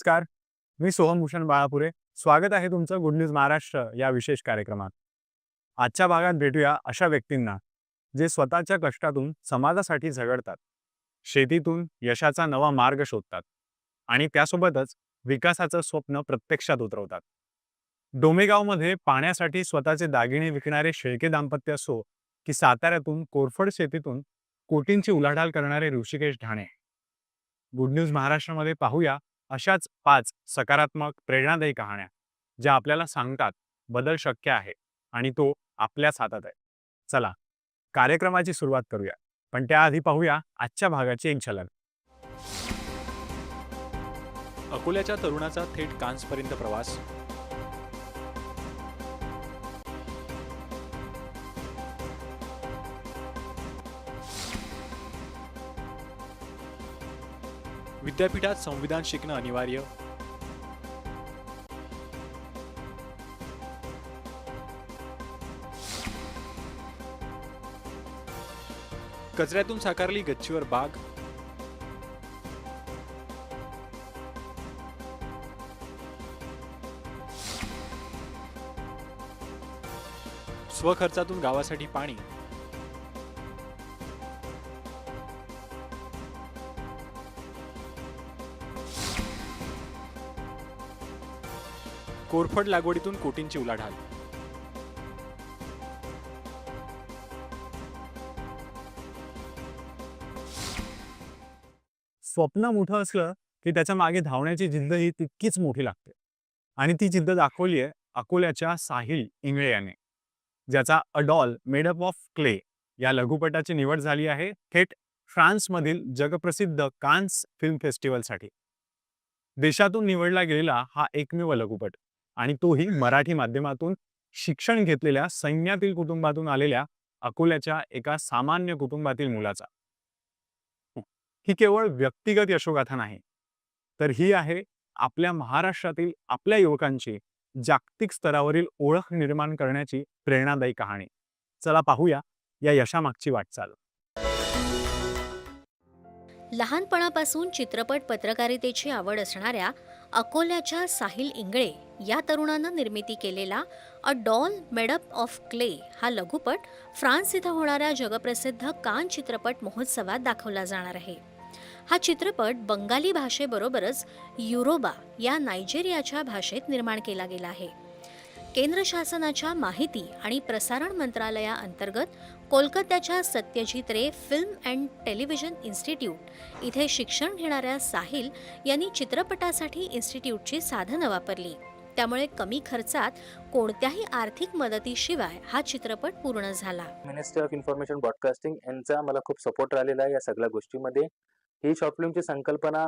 नमस्कार. मी सोहम भूषण बाळापुरे. स्वागत आहे तुमचं गुड न्यूज महाराष्ट्र या विशेष कार्यक्रमात. आजच्या भागात भेटूया अशा व्यक्तींना जे स्वतःच्या कष्टातून समाजासाठी झगडतात. शेतीतून यशाचा नवा मार्ग शोधतात आणि त्यासोबतच विकासाचं स्वप्न प्रत्यक्षात उतरवतात. डोमेगावमध्ये पाण्यासाठी स्वतःचे दागिने विकणारे शेळके दाम्पत्य असो की साताऱ्यातून कोरफड शेतीतून कोटींची उलाढाल करणारे ऋषिकेश ढाणे गुड न्यूज महाराष्ट्रामध्ये पाहूया अशाच पाच सकारात्मक प्रेरणादायी कहाण्या ज्या आपल्याला सांगतात बदल शक्य आहे आणि तो आपल्याच हातात आहे. चला कार्यक्रमाची सुरुवात करूया पण त्याआधी पाहूया आजच्या भागाची एक झलक. अकोल्याच्या तरुणाचा थेट कान्सपर्यंत प्रवास विद्यापीठात संविधान शिकणं अनिवार्य. कचऱ्यातून साकारली गच्चीवर बाग. स्वखर्चातून गावासाठी पाणी. कोरफड लागवडीतून कोटींची उलाढाल. स्वप्न मोठं असलं की त्याच्यामागे धावण्याची जिद्द ही तितकीच मोठी लागते. आणि ती जिद्द दाखवली आहे अकोल्याच्या साहिल इंगळे याने ज्याचा अडॉल मेडअप ऑफ क्ले या लघुपटाची निवड झाली आहे थेट फ्रान्समधील जगप्रसिद्ध कान्स फिल्म फेस्टिवलसाठी देशातून निवडला गेलेला हा एकमेव लघुपट. आणि तोही मराठी माध्यमातून शिक्षण घेतलेल्या सैन्यातील कुटुंबातून आलेल्या अकोल्याच्या एका सामान्य कुटुंबातील मुलाचा. ही केवळ व्यक्तिगत यशोगाथा नाही तर ही आहे आपल्या महाराष्ट्रातील आपल्या युवकांची जागतिक स्तरावरील ओळख निर्माण करण्याची प्रेरणादायी कहाणी. चला पाहूया या यशामागची वाटचाल. लहानपणापासून चित्रपट पत्रकारितेची आवड असणाऱ्या अकोल्याच्या साहिल इंगळे या तरुणानं निर्मिती केलेला a doll made up of clay हा लघुपट फ्रान्स इथं होणाऱ्या जगप्रसिद्ध कान चित्रपट महोत्सवात दाखवला जाणार आहे. हा चित्रपट बंगाली भाषेबरोबरच युरोबा या नायजेरियाच्या भाषेत निर्माण केला गेला आहे. केंद्र शासनाच्या माहिती आणि प्रसारण मंत्रालयाअंतर्गत कोलकात्याच्या Satyajit Ray film and television institute इथे शिक्षण घेणाऱ्या साहिल यांनी चित्रपटासाठी इन्स्टिट्यूटची साधनं वापरली. त्यामुळे कमी खर्चात कोणत्याही आर्थिक मदतीशिवाय हा चित्रपट पूर्ण झाला. मिनिस्ट्री ऑफ इन्फॉर्मेशन ब्रॉडकास्टिंग यांचा मला खूप सपोर्ट राहिलेला आहे या सगळ्या गोष्टीमध्ये. ही शॉर्ट फिल्मची संकल्पना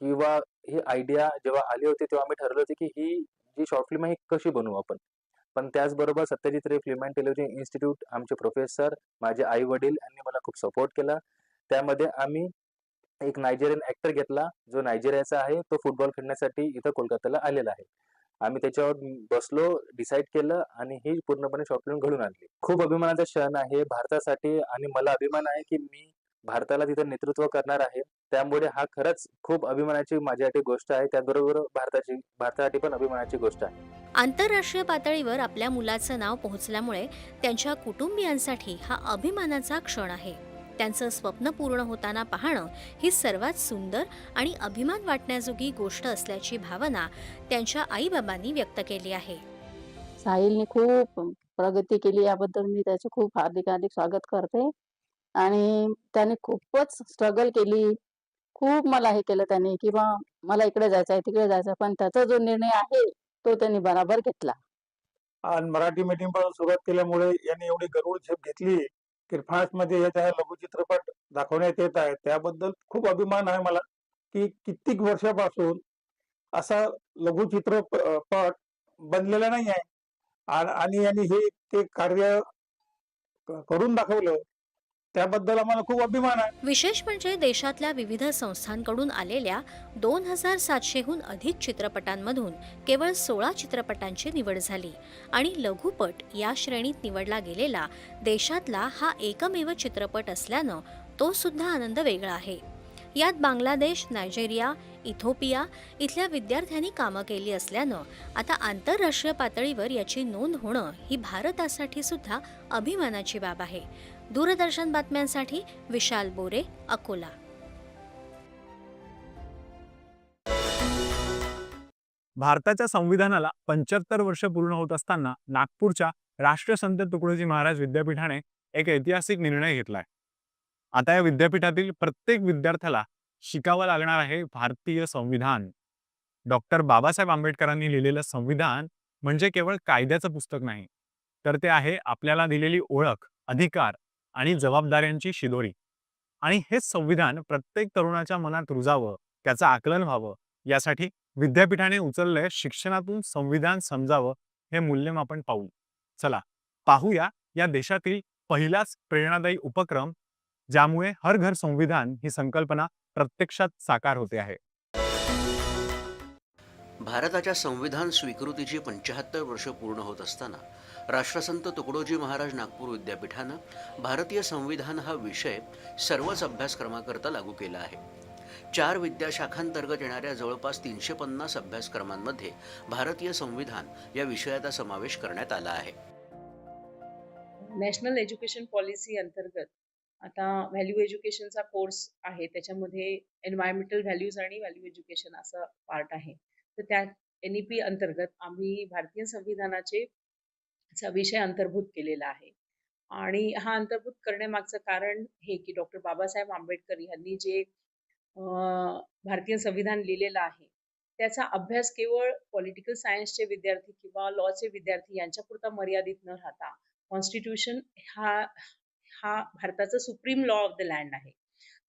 किंवा ही आयडिया जेव्हा आली होती तेव्हा आम्ही ठरलो होते की ही जी शॉर्ट फिल्म आहे कशी बनवू आपण? पण त्याचबरोबर Satyajit Ray film and television institute आमचे प्रोफेसर माझे आई वडील यांनी मला खूप सपोर्ट केला. त्यामध्ये आम्ही एक नायजेरियन ऍक्टर घेतला जो नायजेरियाचा आहे तो फुटबॉल खेळण्यासाठी इथं कोलकात्याला आलेला आहे. आम्ही त्याच्यावर बसलो डिसाईड केलं आणि ही पूर्णपणे शॉर्ट फिल्म घडून आणली. खूप अभिमानाचा क्षण आहे भारतासाठी आणि मला अभिमान आहे की मी भारताला तिथे नेतृत्व करणार आहे. त्यामुळे हा खरंच खूप अभिमानाची माझ्यासाठी गोष्ट आहे. त्याचबरोबर भारताची भारतासाठी पण अभिमानाची गोष्ट आहे. आंतरराष्ट्रीय पातळीवर आपल्या मुलाचं नाव पोहोचल्यामुळे त्यांच्या कुटुंबियांसाठी हा अभिमानाचा क्षण आहे. त्यांचं स्वप्न पूर्ण होताना पाहणं ही सर्वात सुंदर आणि अभिमान वाटण्याजोगी गोष्ट असल्याची भावना त्यांच्या आईबाबांनी व्यक्त केली आहे. साहिलने खूप प्रगती केली याबद्दल मी त्याचे खूप हार्दिक हार्दिक स्वागत करते. आणि त्याने खूपच स्ट्रगल केली. खूप मला हे केलं त्याने की बा मला इकडे जायचं आहे तिकडे जायचं आहे पण त्याचा जो निर्णय आहे तो त्यांनी बराबर घेतला. आणि मराठी मीडियमपासून सुरुवात केल्यामुळे यांनी एवढी गरुड झेप घेतली की फ्रान्समध्ये येत लघुचित्रपट दाखवण्यात येत आहे. त्याबद्दल खूप अभिमान आहे मला की कित्येक वर्षापासून असा लघुचित्रपट बनलेला नाही आहे. आणि यांनी हे ते कार्य करून दाखवलं त्याबद्दल आम्हाला खूप अभिमान आहे. विशेष म्हणजे देशातल्या विविध संस्थांकडून आलेल्या दोन हजार सातशेहून अधिक चित्रपटांमधून केवळ सोळा चित्रपटांची निवड झाली आणि लघुपट या श्रेणीत निवडला गेलेला देशातला हा एकमेव चित्रपट असल्यानं तो सुद्धा आनंद वेगळा आहे. यात बांगलादेश नायजेरिया इथोपिया इथल्या विद्यार्थ्यांनी कामं केली असल्यानं आता आंतरराष्ट्रीय पातळीवर याची नोंद होणं ही भारतासाठी सुद्धा अभिमानाची बाब आहे. दूरदर्शन बातम्यांसाठी विशाल बोरे अकोला. भारताच्या संविधानाला पंच्याहत्तर वर्ष पूर्ण होत असताना नागपूरच्या राष्ट्रसंत तुकडोजी महाराज विद्यापीठाने एक ऐतिहासिक निर्णय घेतलाय. आता या विद्यापीठातील प्रत्येक विद्यार्थ्याला शिकावं लागणार आहे भारतीय संविधान. डॉक्टर बाबासाहेब आंबेडकरांनी लिहिलेलं संविधान म्हणजे केवळ कायद्याचं पुस्तक नाही तर ते आहे आपल्याला दिलेली ओळख अधिकार आणि जबाबदाऱ्यांची शिदोरी. आणि हेच संविधान प्रत्येक तरुणाच्या मनात रुजावं त्याचं आकलन व्हावं यासाठी विद्यापीठाने उचललंय शिक्षणातून संविधान समजावं हे मूल्यमापन पाहू. चला पाहूया या देशातील पहिलाच प्रेरणादायी उपक्रम ज्यामुळे हर घर संविधान ही संकल्पना प्रत्यक्षात साकार होते आहे. भारताच्या संविधान स्वीकृतीची पंच्याहत्तर वर्ष पूर्ण होत असताना राष्ट्रसंत तुकडोजी महाराज नागपूर विद्यापीठानं भारतीय संविधान हा विषय सर्वच अभ्यासक्रमाकरता लागू केला आहे. चार विद्याशाखांतर्गत येणाऱ्या जवळपास तीनशे पन्नास अभ्यासक्रमांमध्ये भारतीय संविधान या विषयाचा समावेश करण्यात आला आहे. नॅशनल एज्युकेशन पॉलिसी अंतर्गत आता व्हॅल्यू एज्युकेशनचा कोर्स आहे त्याच्यामध्ये एन्व्हायरमेंटल व्हॅल्यूज आणि व्हॅल्यू एज्युकेशन असा पार्ट आहे. तर त्या एन ई पी अंतर्गत आम्ही भारतीय संविधानाचे चा विषय अंतर्भूत केलेला आहे. आणि हा अंतर्भूत करण्यामागचं कारण हे की डॉक्टर बाबासाहेब आंबेडकर यांनी जे भारतीय संविधान लिहिलेलं आहे त्याचा अभ्यास केवळ पॉलिटिकल सायन्सचे विद्यार्थी किंवा लॉचे विद्यार्थी यांच्यापुरता मर्यादित न राहता कॉन्स्टिट्यूशन हा हा भारताचा supreme law of the land आहे.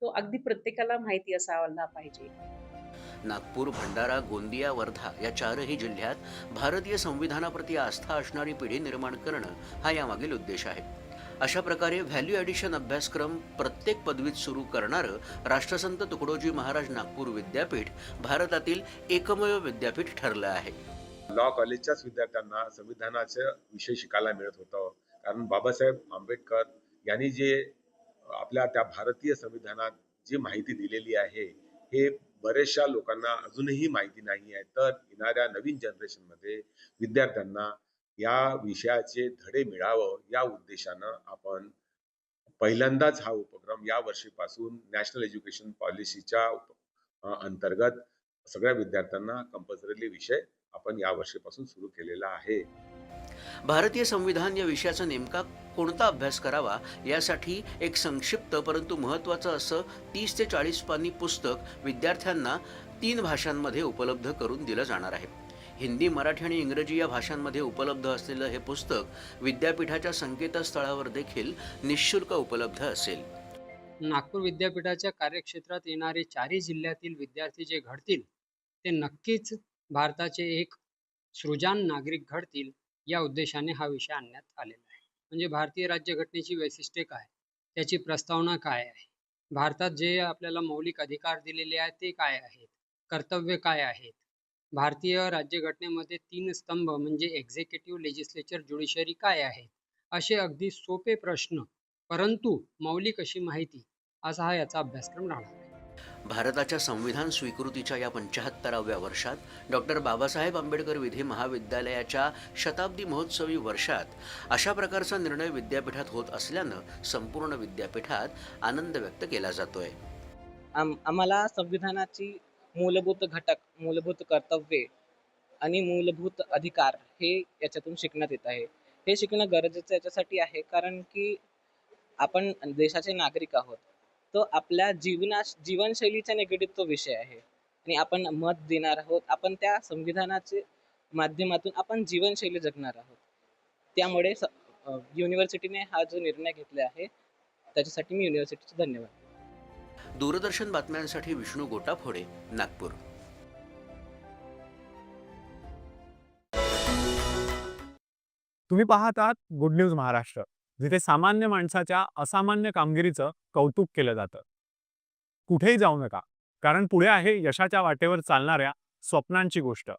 तो अगदी प्रत्येकाला माहिती असायला पाहिजे. नागपूर भंडारा गोंदिया वर्धा या चारही जिल्ह्यात भारतीय संविधानाप्रती आस्था असणारी पिढी निर्माण करणं हा यामागील उद्देश आहे. अशा प्रकारे व्हॅल्यू ॲडिशन अभ्यासक्रम प्रत्येक पदवीत सुरू करणारं राष्ट्रसंत तुकडोजी महाराज नागपूर विद्यापीठ भारतातील एकमेव विद्यापीठ ठरलं आहे. लॉ कॉलेजच्याच विद्यार्थ्यांना संविधानाचे विषय शिकायला मिळत होतं. कारण बाबासाहेब आंबेडकर यांनी जे आपल्या त्या भारतीय संविधानात जी माहिती दिलेली आहे हे बऱ्याचशा लोकांना अजूनही माहिती नाही आहे. तर येणाऱ्या नवीन जनरेशनमध्ये विद्यार्थ्यांना या विषयाचे धडे मिळावं या उद्देशानं आपण पहिल्यांदाच हा उपक्रम या वर्षीपासून नॅशनल एज्युकेशन पॉलिसीच्या अंतर्गत सगळ्या विद्यार्थ्यांना कंपल्सरीली विषय आपण या वर्षीपासून सुरू केलेला आहे. भारतीय संविधान या विषयाचा नेमका कोणता अभ्यास करावा यासाठी एक संक्षिप्त परंतु महत्त्वाचं असं तीस ते चाळीस पानी पुस्तक विद्यार्थ्यांना तीन भाषांमध्ये उपलब्ध करून दिलं जाणार आहे. हिंदी मराठी आणि इंग्रजी या भाषांमध्ये उपलब्ध असलेलं हे पुस्तक विद्यापीठाच्या संकेतस्थळावर देखील निशुल्क उपलब्ध असेल. नागपूर विद्यापीठाच्या कार्यक्षेत्रात येणारे चारही जिल्ह्यातील विद्यार्थी जे घडतील ते नक्कीच भारताचे एक सृजान नागरिक घडतील. या उद्देशाने हा विषय आणण्यात आलेला आहे. म्हणजे भारतीय राज्यघटनेची वैशिष्ट्ये काय? त्याची प्रस्तावना काय आहे? भारतात जे आपल्याला मौलिक अधिकार दिलेले आहेत ते काय आहेत? कर्तव्य काय आहेत? भारतीय राज्यघटनेमध्ये तीन स्तंभ म्हणजे एक्झिक्युटिव्ह लेजिस्लेचर ज्युडिशरी काय आहेत? असे अगदी सोपे प्रश्न परंतु मौलिक अशी माहिती असा हा याचा अभ्यासक्रम राहणार आहे. भारताच्या संविधान स्वीकृतीच्या या पंच्याहत्तराव्या वर्षात डॉक्टर बाबासाहेब आंबेडकर विधी महाविद्यालयाच्या शताब्दी महोत्सवी वर्षात अशा प्रकारचा निर्णय विद्यापीठात होत असल्यानं संपूर्ण विद्यापीठात आनंद व्यक्त केला जातोय. आम आम्हाला संविधानाची मूलभूत घटक मूलभूत कर्तव्ये आणि मूलभूत अधिकार हे याच्यातून शिकण्यात येत आहे. हे शिकणं गरजेचं याच्यासाठी आहे कारण की आपण देशाचे नागरिक आहोत. तो आपल्या जीवना जीवनशैलीचा निगडीत तो विषय आहे. आणि आपण मत देणार आहोत. आपण त्या संविधानाचे माध्यमातून आपण जीवनशैली जगणार आहोत. त्यामुळे युनिव्हर्सिटीने हा जो निर्णय घेतला आहे त्याच्यासाठी मी युनिव्हर्सिटीचे धन्यवाद. दूरदर्शन बातम्यांसाठी विष्णू गोटाफोडे नागपूर. तुम्ही पाहत आहात गुड न्यूज महाराष्ट्र. जिथे सामान्य माणसाच्या असामान्य कामगिरीचं कौतुक केलं जातं. कुठेही जाऊ नका. कारण पुढे आहे यशाच्या वाटेवर चालणाऱ्या स्वप्नांची गोष्ट.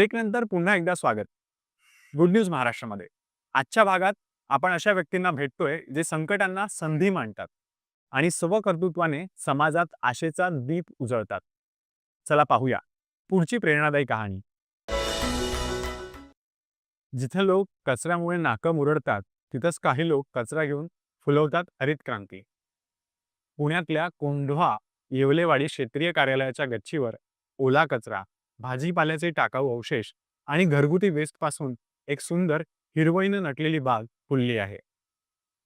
ब्रेकनंतर पुन्हा एकदा स्वागत. गुड न्यूज महाराष्ट्रामध्ये. आजच्या भागात आपण अशा व्यक्तींना भेटतोय जे संकटांना संधी मांडतात आणि स्वकर्तृत्वाने समाजात आशेचा दीप उजळतात. चला पाहूया पुढची प्रेरणादायी कहाणी. जिथे लोक कचऱ्यामुळे नाकं मुरडतात तिथंच काही लोक कचरा घेऊन फुलवतात हरित क्रांती. पुण्यातल्या कोंढवा येवलेवाडी क्षेत्रीय कार्यालयाच्या गच्चीवर ओला कचरा. भाजीपाल्याचे टाकाऊ अवशेष आणि घरगुती वेस्टपासून एक सुंदर हिरवळीनं नटलेली बाग फुलली आहे.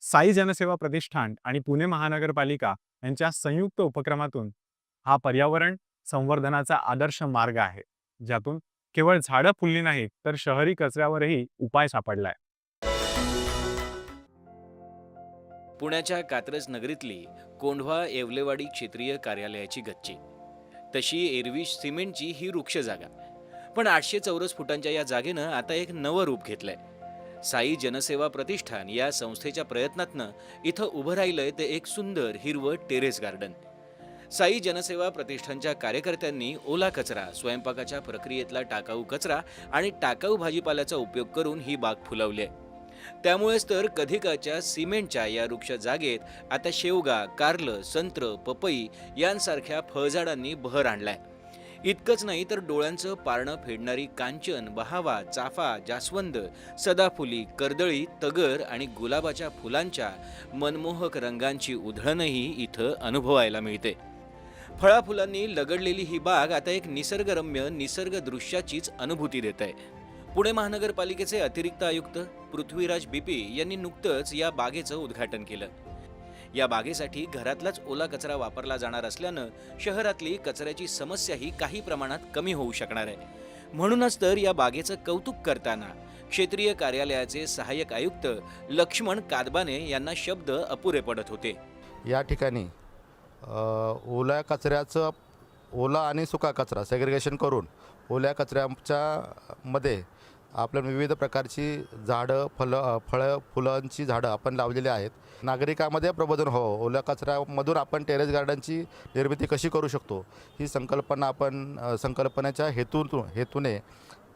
साई जनसेवा प्रतिष्ठान आणि पुणे महानगरपालिका यांच्या संयुक्त उपक्रमातून हा पर्यावरण संवर्धनाचा आदर्श मार्ग आहे ज्यातून केवळ झाडं फुलली नाहीत तर शहरी कचऱ्यावरही उपाय सापडलाय. पुण्याच्या कात्रज नगरीतली कोंढवा येवलेवाडी क्षेत्रीय कार्यालयाची गच्ची. तशी एरवी सिमेंटची ही वृक्ष जागा. पण आठशे चौरस फुटांच्या या जागेनं आता एक नवं रूप घेतलंय. साई जनसेवा प्रतिष्ठान या संस्थेच्या प्रयत्नातनं इथं उभं राहिलंय ते एक सुंदर हिरवं टेरेस गार्डन. साई जनसेवा प्रतिष्ठानच्या कार्यकर्त्यांनी ओला कचरा स्वयंपाकाच्या प्रक्रियेतला टाकाऊ कचरा आणि टाकाऊ भाजीपाल्याचा उपयोग करून ही बाग फुलवली आहे त्यामुळेच तर कधिकाच्या सिमेंटच्या या वृक्ष जागेत आता शेवगा कारलं संत्र पपई यांसारख्या फळझाडांनी बहर आणलाय. इतकंच नाही तर डोळ्यांचं पारणं फेडणारी कांचन बहावा चाफा जास्वंद सदाफुली कर्दळी तगर आणि गुलाबाच्या फुलांच्या मनमोहक रंगांची उधळणही इथं अनुभवायला मिळते. फळाफुलांनी लगडलेली ही बाग आता एक निसर्गरम्य निसर्ग दृश्याचीच अनुभूती देत आहे पुणे महानगरपालिकेचे अतिरिक्त आयुक्त पृथ्वीराज बीपी यांनी नुकतंच या बागेचं उद्घाटन केलं. या बागेसाठी घरातलाच ओला कचरा वापरला जाणार असल्यानं शहरातली कचऱ्याची समस्याही काही प्रमाणात कमी होऊ शकणार आहे. म्हणूनच तर या बागेचं कौतुक करताना क्षेत्रीय कार्यालयाचे सहाय्यक आयुक्त लक्ष्मण कादबाने यांना शब्द अपुरे पडत होते. या ठिकाणी ओल्या कचऱ्याचं ओला आणि सुका कचरा सेग्रिगेशन करून ओल्या कचऱ्याच्या मध्ये आपल्या विविध प्रकारची झाडं फलं फळं फुलांची झाडं आपण लावलेली आहेत. नागरिकांमध्ये प्रबोधन हो ओल्या कचऱ्यामधून आपण टेरेस गार्डनची निर्मिती कशी करू शकतो? ही संकल्पना आपण संकल्पनेच्या हेतूतून हेतूने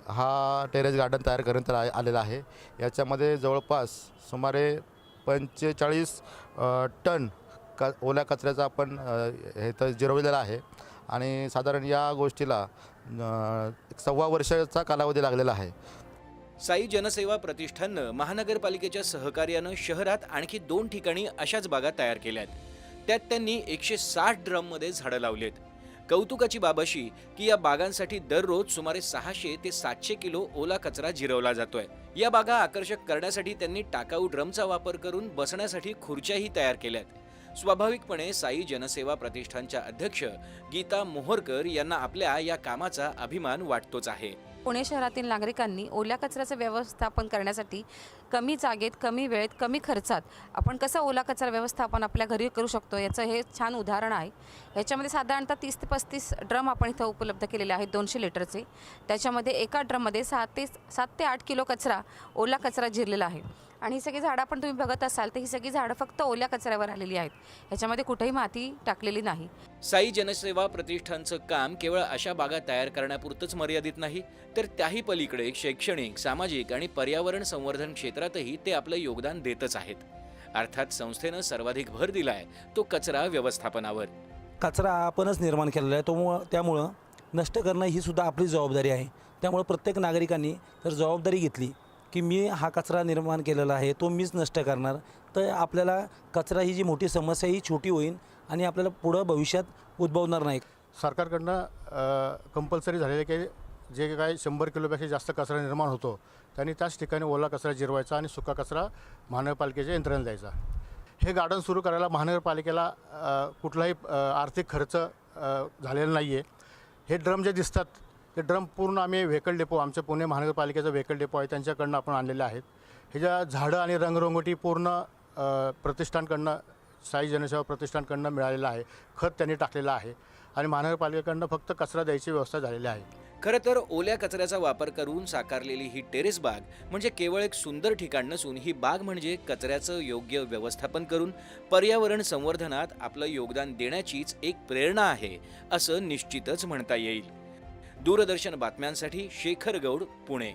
हा टेरेस गार्डन तयार करण्यात आलेला आहे. याच्यामध्ये जवळपास सुमारे पंचेचाळीस टन क ओल्या कचऱ्याचा आपण हे तर जिरवलेला आहे. आणि साधारण या गोष्टीला एक सव्वा वर्षाचा कालावधी लागलेला आहे. साई जनसेवा प्रतिष्ठाननं महानगरपालिकेच्या सहकार्यानं शहरात आणखी दोन ठिकाणी अशाच बागा तयार केल्या आहेत त्यात त्यांनी एकशे साठ ड्रममध्ये झाडं लावलेत. आहेत कौतुकाची बाब अशी की या बागांसाठी दररोज सुमारे सहाशे ते सातशे किलो ओला कचरा जिरवला जातोय. या बागा आकर्षक करण्यासाठी त्यांनी टाकाऊ ड्रमचा वापर करून बसण्यासाठी खुर्च्याही तयार केल्यात. स्वाभाविकपणे साई जनसेवा प्रतिष्ठानच्या अध्यक्ष गीता मोहरकर यांना आपल्या या कामाचा अभिमान वाटतोच आहे. पुणे शहरातील नागरिकांनी ओल्या कचऱ्याचं व्यवस्थापन करण्यासाठी कमी जागेत कमी वेळेत कमी खर्चात आपण कसं ओला कचरा व्यवस्थापन आपल्या घरी करू शकतो याचं हे छान उदाहरण आहे. याच्यामध्ये साधारणतः तीस ते पस्तीस ड्रम आपण इथं उपलब्ध केलेले आहेत दोनशे लिटरचे. त्याच्यामध्ये एका ड्रममध्ये सात ते सात ते आठ किलो कचरा ओला कचरा जिरलेला आहे. आणि ही सगळी झाडं आपण तुम्ही बघत असाल तर ही सगळी झाडं फक्त ओल्या कचऱ्यावर आलेली आहेत. ह्याच्यामध्ये कुठेही माती टाकलेली नाही. साई जनसेवा प्रतिष्ठानचं काम केवळ अशा बागा तयार करण्यापुरतंच मर्यादित नाही तर त्याही पलीकडे शैक्षणिक सामाजिक आणि पर्यावरण संवर्धन क्षेत्रातही ते आपलं योगदान देतच आहेत. अर्थात संस्थेनं सर्वाधिक भर दिलाय तो कचरा व्यवस्थापनावर. कचरा आपणच निर्माण केलेला आहे तो त्यामुळं नष्ट करणं ही सुद्धा आपली जबाबदारी आहे. त्यामुळं प्रत्येक नागरिकांनी जर जबाबदारी घेतली की मी हा कचरा निर्माण केलेला आहे तो मीच नष्ट करणार. तर आपल्याला कचरा ही जी मोठी समस्या ही छोटी होईल आणि आपल्याला पुढं भविष्यात उद्भवणार नाही. सरकारकडनं कंपल्सरी झालेलं की जे काही शंभर किलोपेक्षा जास्त कचरा निर्माण होतो त्यांनी त्याच ठिकाणी ओला कचरा जिरवायचा आणि सुका कचरा महानगरपालिकेच्या यंत्रणेला द्यायचा. हे गार्डन सुरू करायला महानगरपालिकेला कुठलाही आर्थिक खर्च झालेला नाही आहे हे ड्रम जे दिसतात ते ड्रम पूर्ण आम्ही व्हेकल डेपो आमच्या पुणे महानगरपालिकेचा व्हेकल डेपो आहे त्यांच्याकडनं आपण आणलेले आहेत ह्याच्या ज्या झाडं आणि रंगरंगोटी पूर्ण प्रतिष्ठानकडनं साई जनसेवा प्रतिष्ठानकडनं मिळालेलं आहे खत त्यांनी टाकलेलं आहे आणि महानगरपालिकेकडनं फक्त कचरा द्यायची व्यवस्था झालेली आहे. खरं तर ओल्या कचऱ्याचा वापर करून साकारलेली ही टेरेस बाग म्हणजे केवळ एक सुंदर ठिकाण नसून ही बाग म्हणजे कचऱ्याचं योग्य व्यवस्थापन करून पर्यावरण संवर्धनात आपलं योगदान देण्याचीच एक प्रेरणा आहे असं निश्चितच म्हणता येईल. दूरदर्शन बातम्यांसाठी शेखर गौड पुणे.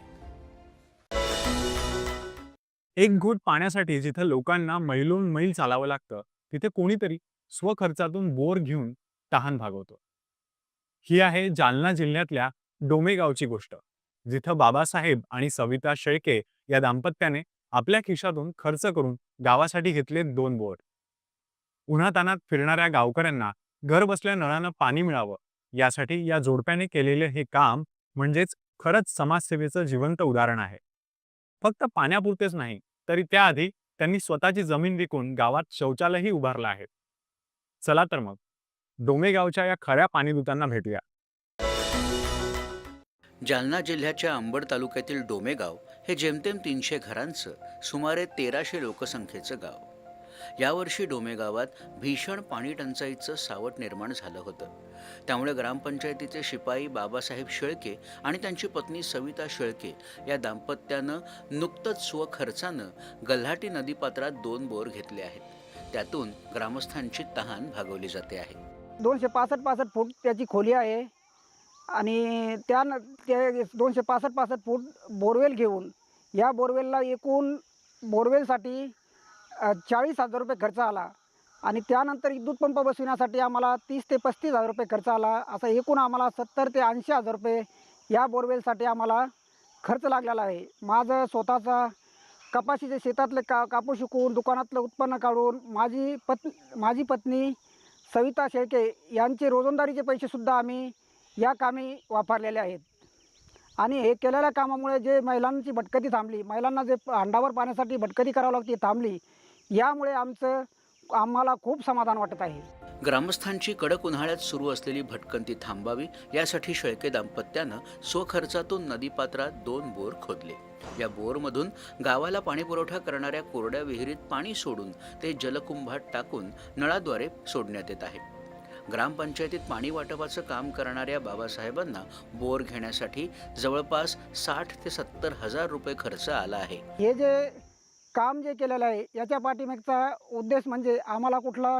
एक घोट पाण्यासाठी जिथं लोकांना मैलून मैल चालावं लागतं तिथे कोणीतरी स्वखर्चातून बोर घेऊन तहान भागवतो. ही आहे जालना जिल्ह्यातल्या डोमेगावची गोष्ट जिथं बाबासाहेब आणि सविता शेळके या दाम्पत्याने आपल्या खिशातून खर्च करून गावासाठी घेतले दोन बोर. उन्हातानात फिरणाऱ्या गावकऱ्यांना घर बसल्या नळानं पाणी मिळावं यासाठी या जोडप्याने केलेले हे काम म्हणजेच खरंच समाजसेवेचं जिवंत उदाहरण आहे. फक्त पाण्यापुरतेच नाही तरी त्याआधी त्यांनी स्वतःची जमीन विकून गावात शौचालयही उभारलं आहे. चला तर मग डोमेगावच्या या खऱ्या पाणीदूतांना भेटूया. जालना जिल्ह्याच्या अंबड तालुक्यातील डोमेगाव हे जेमतेम तीनशे घरांचं सुमारे तेराशे लोकसंख्येचं गाव. यावर्षी डोमेगावात भीषण पाणी टंचाईचं सावट निर्माण झालं होतं. त्यामुळे ग्रामपंचायतीचे शिपाई बाबासाहेब शेळके आणि त्यांची पत्नी सविता शेळके या दाम्पत्यानं नुकतंच स्वखर्चानं गल्हाटी नदीपात्रात दोन बोर घेतले आहेत. त्यातून ग्रामस्थांची तहान भागवली जाते आहे. दोनशे पासष्ट पासष्ट फूट त्याची खोली आहे आणि त्या ते दोनशे पासष्ट पासष्ट फूट बोरवेल घेऊन या बोरवेलला एकूण बोरवेलसाठी चाळीस हजार रुपये खर्च आला आणि त्यानंतर विद्युत पंप बसविण्यासाठी आम्हाला तीस ते पस्तीस हजार रुपये खर्च आला. असा एकूण आम्हाला सत्तर ते ऐंशी हजार रुपये या बोरवेलसाठी आम्हाला खर्च लागलेला आहे. माझं स्वतःचा कपाशीचे शेतातले का कापूस शिकून दुकानातलं उत्पन्न काढून माझी पत् माझी पत्नी सविता शेळके यांचे रोजंदारीचे पैसेसुद्धा आम्ही या कामी वापरलेले आहेत. आणि हे केलेल्या कामामुळे जे महिलांची भटकती थांबली महिलांना जे अंडावर पाण्यासाठी भटकती करावं लागते थांबली. यामुळे आमचं आम्हाला खूप समाधान वाटत आहे. ग्रामस्थांची कडक उन्हाळ्यात सुरू असलेली भटकंती थांबावी यासाठी शेळके दाम्पत्यानं स्वखर्चातून नदीपात्रात दोन बोर खोदले. या बोरमधून गावाला पाणीपुरवठा करणाऱ्या कोरड्या विहिरीत पाणी सोडून ते जलकुंभात टाकून नळाद्वारे सोडण्यात येत आहे. ग्रामपंचायतीत पाणी वाटपाचं काम करणाऱ्या बाबासाहेबांना बोर घेण्यासाठी जवळपास साठ ते सत्तर हजार रुपये खर्च आला आहे. हे जे काम जे केलेलं आहे याच्या पाठीमागचा उद्देश म्हणजे आम्हाला कुठला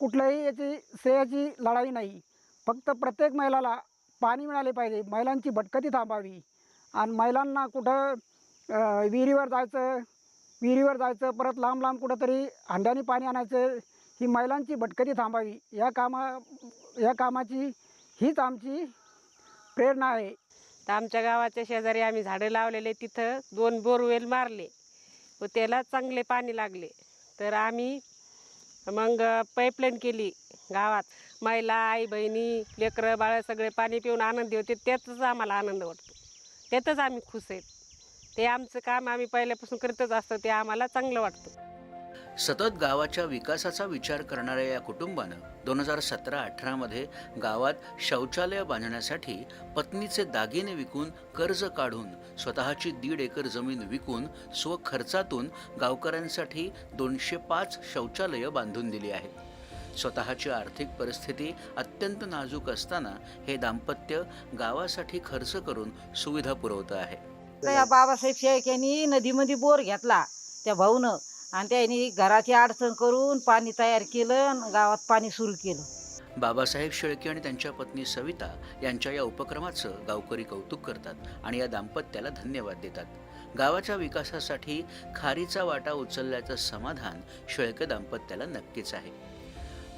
कुठल्याही याची श्रेयाची लढाई नाही. फक्त प्रत्येक महिलाला पाणी मिळाले पाहिजे महिलांची भटकती थांबावी. आणि महिलांना कुठं विहिरीवर जायचं विहिरीवर जायचं परत लांब लांब कुठंतरी हंड्याने पाणी आणायचं ही महिलांची भटकती थांबावी. या कामा या कामाची हीच आमची प्रेरणा आहे. तर आमच्या गावाच्या शेजारी आम्ही झाडं लावलेले तिथं दोन बोरवेल मारले. व त्याला चांगले पाणी लागले. तर आम्ही मग पाईपलाईन केली गावात. महिला आई बहिणी लेकरं बाळं सगळे पाणी पिऊन आनंदी होते. त्यातच आम्हाला आनंद वाटतो. त्यातच आम्ही खुश आहेत. ते आमचं काम आम्ही पहिल्यापासून करतच असतो. ते आम्हाला चांगलं वाटतं. सतत गावाच्या विकासाचा विचार करणाऱ्या या कुटुंबानं दोन हजार सतरा अठरामध्ये गावात शौचालय बांधण्यासाठी पत्नीचे दागिने विकून कर्ज काढून स्वतःची दीड एकर जमीन विकून स्वखर्चातून गावकऱ्यांसाठी दोनशे पाच शौचालयं बांधून दिली आहेत. स्वतःची आर्थिक परिस्थिती अत्यंत नाजूक असताना हे दाम्पत्य गावासाठी खर्च करून सुविधा पुरवतं आहे. बाबासाहेब शेख यांनी नदीमध्ये बोर घेतला. त्या भाऊनं आणि त्यांनी घराची अडचण करून पाणी तयार केलं आणि गावात पाणी सुरू केलं. बाबासाहेब शेळके आणि त्यांच्या पत्नी सविता यांच्या या उपक्रमाचं गावकरी कौतुक करतात आणि या दाम्पत्याला धन्यवाद देतात. गावाच्या विकासासाठी खारीचा वाटा उचलल्याचं समाधान शेळके दाम्पत्याला नक्कीच आहे.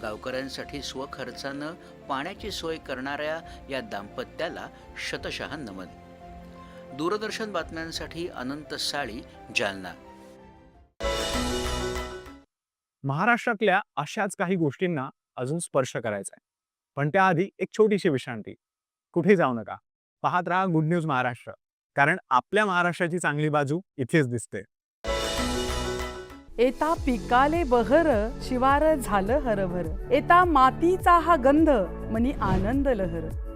गावकऱ्यांसाठी स्वखर्चानं पाण्याची सोय करणाऱ्या या दाम्पत्याला शतशः नमन. दूरदर्शन बातम्यांसाठी अनंत साळी जालना. महाराष्ट्रातल्या अशाच काही गोष्टींना अजून स्पर्श करायचा आहे. पण त्याआधी एक छोटीशी विश्रांती. कुठे जाऊ नका. पाहत राहा गुड न्यूज महाराष्ट्र. कारण आपल्या महाराष्ट्राची चांगली बाजू इथेच दिसते. एता पिकाले बहर शिवार झालं हरभर. एता मातीचा हा गंध मनी आनंद लहर.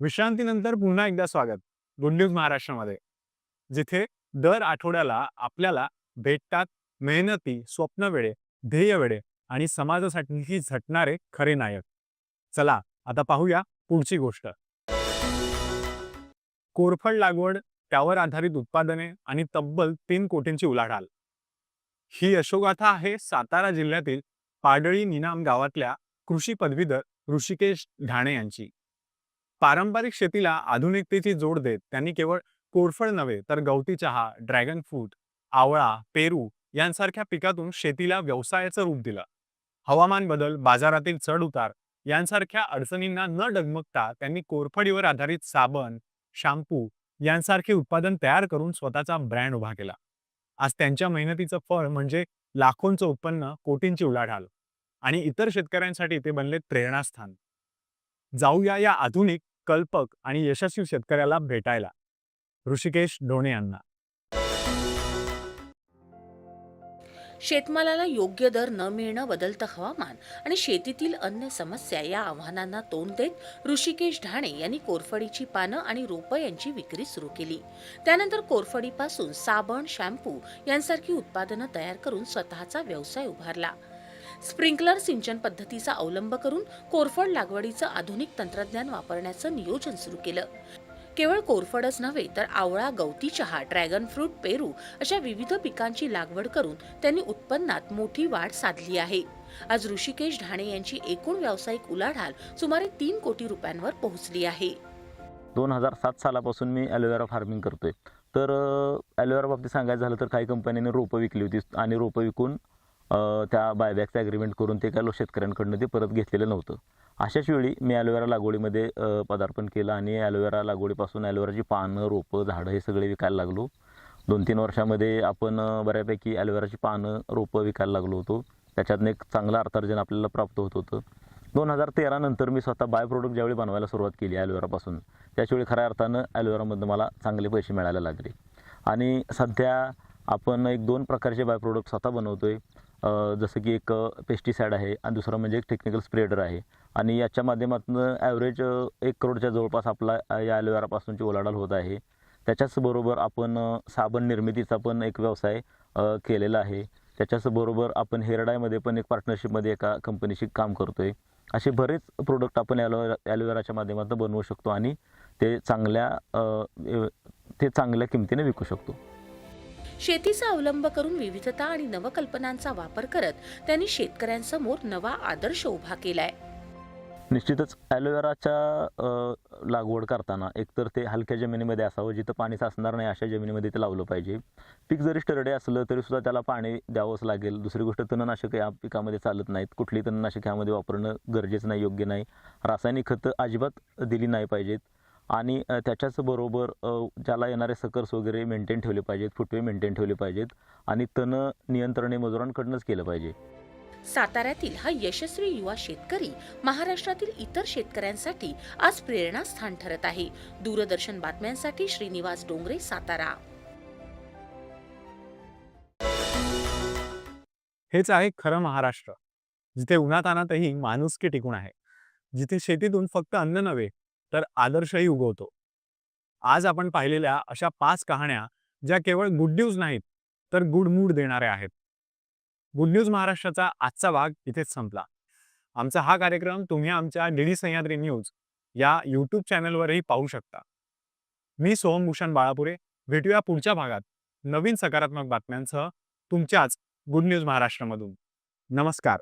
विश्रांतीनंतर पुन्हा एकदा स्वागत. गुड न्यूज महाराष्ट्रामध्ये. जिथे दर आठवड्याला आपल्याला भेटतात मेहनती स्वप्न वेळे ध्येय वेळे आणि समाजासाठी झटणारे खरे नायक. चला आता पाहूया पुढची गोष्ट. कोरफड लागवड त्यावर आधारित उत्पादने आणि तब्बल तीन कोटींची उलाढाल. ही यशोगाथा आहे सातारा जिल्ह्यातील पाडळी निनाम गावातल्या कृषी पदवीधर ऋषिकेश ढाणे यांची. पारंपरिक शेतीला आधुनिकतेची जोड देत त्यांनी केवळ कोरफड नव्हे तर गवती चहा ड्रॅगन फ्रूट आवळा पेरू यांसारख्या पिकातून शेतीला व्यवसायाचं रूप दिलं. हवामान बदल बाजारातील चढ उतार यांसारख्या अडचणींना न डगमगता त्यांनी कोरफडीवर आधारित साबण शॅम्पू यांसारखे उत्पादन तयार करून स्वतःचा ब्रँड उभा केला. आज त्यांच्या मेहनतीचं फळ म्हणजे लाखोंचं उत्पन्न कोटींची उलाढाल आणि इतर शेतकऱ्यांसाठी ते बनले प्रेरणास्थान. जाऊया या आधुनिक कल्पक आणि यशस्वी शेतकऱ्याला भेटायला. ऋषिकेश ढोणे यांना. शेतमालाला योग्य दर न मिळणं बदलतं हवामान आणि शेतीतील अन्य समस्या या आव्हानांना तोंड देत ऋषिकेश ढाणे यांनी कोरफडीची पानं आणि रोपं यांची विक्री सुरू केली. त्यानंतर कोरफडीपासून साबण शॅम्पू यांसारखी उत्पादनं तयार करून स्वतःचा व्यवसाय उभारला. स्प्रिंकलर सिंचन पद्धतीचा अवलंब करून कोरफड लागवडीचं आधुनिक तंत्रज्ञान वापरण्याचं नियोजन सुरू केलं. केवळ कोरफडच नव्हे तर आवळा गवती चहा ड्रॅगन फ्रूट पेरू अशा विविध पिकांची लागवड करून त्यांनी उत्पन्नात मोठी वाढ साधली आहे. आज ऋषिकेश ढाणे यांची एकूण व्यावसायिक उलाढाल सुमारे तीन कोटी रुपयांवर पोहोचली आहे. दोन हजार सात सालापासून मी ॲलोवेरा फार्मिंग करतोय. तर ॲलोवेरा बाबतीत सांगायचं झालं तर काही कंपन्यांनी रोपं विकली होती आणि रोपं विकून त्या बायबॅकचं ॲग्रीमेंट करून ते काय शेतकऱ्यांकडनं ते परत घेतलेलं नव्हतं. अशाच वेळी मी ॲलोवेरा लागवडीमध्ये पदार्पण केलं आणि ॲलोवेरा लागवडीपासून ॲलोवेराची पानं रोपं झाडं हे सगळे विकायला लागलो. दोन तीन वर्षामध्ये आपण बऱ्यापैकी ॲलोवेराची पानं रोपं विकायला लागलो होतो. त्याच्यातनं एक चांगलं अर्थार्जन आपल्याला प्राप्त होत होतं. दोन हजार तेरानंतर मी स्वतः बाय प्रोडक्ट ज्यावेळी बनवायला सुरुवात केली ॲलोवेरापासून त्याचवेळी खऱ्या अर्थानं ॲलोवेरामधनं मला चांगले पैसे मिळायला लागले. आणि सध्या आपण एक दोन प्रकारचे बाय प्रोडक्ट स्वतः बनवतो आहे जसं की एक पेस्टिसाईड आहे आणि दुसरं म्हणजे एक टेक्निकल स्प्रेडर आहे. आणि याच्या माध्यमातून ॲव्हरेज एक करोडच्या जवळपास आपला या ॲलोवेरापासूनची ओलाढाल होत आहे. त्याच्याचबरोबर आपण साबण निर्मितीचा पण एक व्यवसाय केलेला आहे. त्याच्याचबरोबर आपण हेरडायमध्ये पण एक पार्टनरशिपमध्ये एका कंपनीशी काम करतो आहे असे बरेच प्रोडक्ट आपण ॲलोवेरा ॲलोवेराच्या माध्यमातून बनवू शकतो आणि ते चांगल्या ते चांगल्या किमतीने विकू शकतो. शेतीचा अवलंब करून विविधता आणि नवकल्पनांचा वापर करत त्यांनी शेतकऱ्यांसमोर नवा आदर्श उभा केलाय. निश्चितच ॲलोवेराच्या लागवड करताना एकतर ते हलक्या जमिनीमध्ये असावं जिथं पाणी साचणार नाही अशा जमिनीमध्ये ते लावलं पाहिजे. पीक जरी स्टरडे असलं तरी सुद्धा त्याला पाणी द्यावंच लागेल. दुसरी गोष्ट तणनाशक या पिकामध्ये चालत नाहीत. कुठली तणनाशक यामध्ये वापरणं गरजेचं नाही योग्य नाही. रासायनिक खतं अजिबात दिली नाही पाहिजेत. आणि त्याच्याच बरोबर ज्याला येणारे सकर्स वगैरे मेंटेन ठेवले पाहिजेत फुटवे मेंटेन ठेवले पाहिजेत आणि तण नियंत्रण हे मजुरांकडनंच केलं पाहिजे. साताऱ्यातील हा यशस्वी युवा शेतकरी महाराष्ट्रातील इतर शेतकऱ्यांसाठी आज प्रेरणास्थान ठरत आहे. दूरदर्शन बातम्यांसाठी श्रीनिवास डोंगरे सातारा. हेच आहे खरं महाराष्ट्र. जिथे उन्हातानातही माणुसकी टिकून आहे. जिथे शेतीतून फक्त अन्न नव्हे तर आदर्शही उगवतो. आज आपण पाहिलेल्या अशा पाच कहाण्या ज्या केवळ गुड न्यूज नाहीत तर गुड मूड देणाऱ्या आहेत. गुड न्यूज महाराष्ट्राचा आजचा भाग इथेच संपला. आमचा हा कार्यक्रम तुम्ही आमच्या डी डी सह्याद्री न्यूज या यूट्यूब चॅनलवरही पाहू शकता. मी सोहमभूषण बाळापुरे भेटूया पुढच्या भागात नवीन सकारात्मक बातम्यांसह तुमच्याच गुड न्यूज महाराष्ट्रामधून. नमस्कार.